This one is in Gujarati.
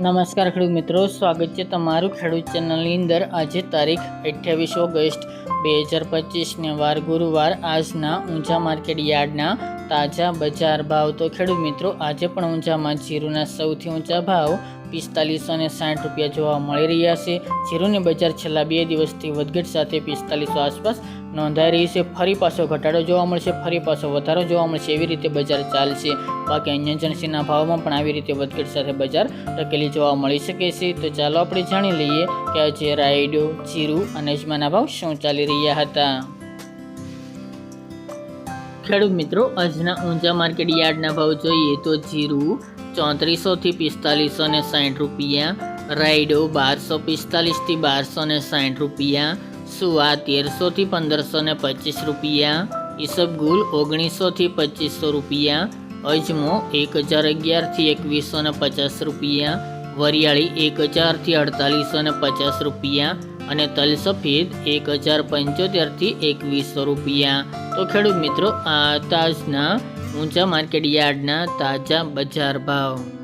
નમસ્કાર ખેડૂત મિત્રો, સ્વાગત છે તમારું ખેડૂત ચેનલની અંદર. આજે તારીખ અઠ્યાવીસ ઓગસ્ટ બે હજાર પચીસને વાર ગુરુવાર. આજના ઊંઝા માર્કેટ યાર્ડના તાજા બજાર ભાવ. તો ખેડૂત મિત્રો, આજે પણ ઊંઝામાં જીરુના સૌથી ઊંચા ભાવ પિસ્તાલીસો ને સાઠ રૂપિયા જોવા મળી રહ્યા છે. જીરુની બજાર છેલ્લા બે દિવસથી વધઘટ સાથે પિસ્તાલીસો આસપાસ નોંધાઈ રહી છે, ફરી પાછો ઘટાડો જોવા મળશે, ફરી પાછો વધારો જોવા મળશે. એવી રીતે બજાર ચાલશે. બાકી અન્ય જણસીના ભાવમાં પણ આવી રીતે વધઘટ સાથે બજાર ટકેલી જોવા મળી શકે છે. તો ચાલો આપણે જાણી લઈએ કે આજે રાયડો, જીરું અને અજમાના ભાવ શું ચાલી રહ્યા હતા. ખેડૂત મિત્રો, આજના ઊંચા માર્કેટ યાર્ડના ભાવ જોઈએ તો જીરું ચોત્રીસોથી પિસ્તાલીસો ને સાઠ રૂપિયા, રાયડો બારસો પિસ્તાલીસથી બારસો ને સાઠ રૂપિયા સુવા તેરસોથી પંદરસો ને પચીસ રૂપિયા? ઈસબગુલ ઓગણીસોથી પચીસો રૂપિયા. અજમો એક હજાર અગિયારથી એકવીસો ને પચાસ રૂપિયા. વરિયાળી એક હજારથી અડતાલીસો ને પચાસ રૂપિયા. અને તલ સફેદ એક હજાર પંચોતેરથી એકવીસો રૂપિયા. તો ખેડૂત મિત્રો, આ તાજના ઊંચા માર્કેટ યાર્ડના તાજા બજાર ભાવ.